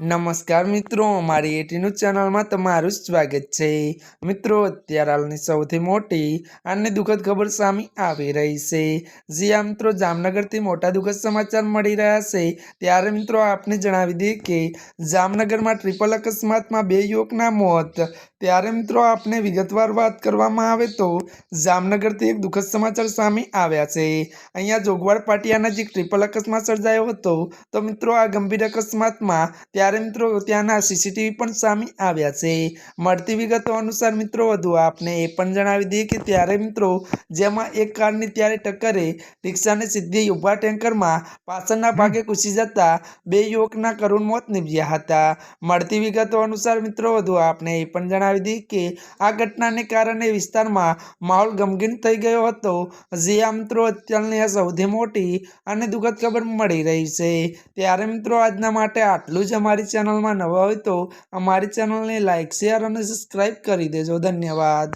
નમસ્કાર મિત્રો, મારી એટીનું ચેનલમાં તમારું સ્વાગત છે. મિત્રો, અત્યારે હાલની સૌથી મોટી અને દુઃખદ ખબર સામે આવી રહી છે. જ્યાં મિત્રો, જામનગરથી મોટા દુઃખદ સમાચાર મળી રહ્યા છે. ત્યારે મિત્રો, આપને જણાવી દઈએ કે જામનગરમાં ટ્રિપલ અકસ્માતમાં બે યુવકના મોત ત્યારે મિત્રો આપણે વિગતવાર વાત કરવામાં આવે તો જામનગરથી એક દુઃખદ સમાચાર સામે આવ્યા છે. અહીંયા જોગવાડ પાટિયા નજીક ટ્રિપલ અકસ્માત સર્જાયો હતો. તો મિત્રો આ ગંભીર અકસ્માતમાં ત્યારે મિત્રો ત્યાંના સીસીટીવી પણ સામે આવ્યા છે. મળતી વિગતો અનુસાર મિત્રો વધુ આપને એ પણ જણાવી દઈએ કે ત્યારે મિત્રો જેમાં એક કારની ત્યારે ટક્કરે રિક્ષાને સીધી ઊભા ટેન્કરમાં પાછળના ભાગે ઘૂસી જતા બે યુવકના કરુણ મોત નીપજ્યા હતા. મળતી વિગતો અનુસાર મિત્રો વધુ આપને એ પણ જણાવી દઈએ કે આ ઘટનાને કારણે વિસ્તારમાં માહોલ ગમગીન થઈ ગયો હતો. જે આ મિત્રો, અત્યારની આ સૌથી મોટી અને દુઃખદ ખબર મળી રહી છે. ત્યારે, મિત્રો, આજના માટે આટલું જ અમારી ચેનલમાં નવા હોય તો અમારી ચેનલને લાઇક શેર અને સબસ્ક્રાઈબ કરી દેજો. ધન્યવાદ.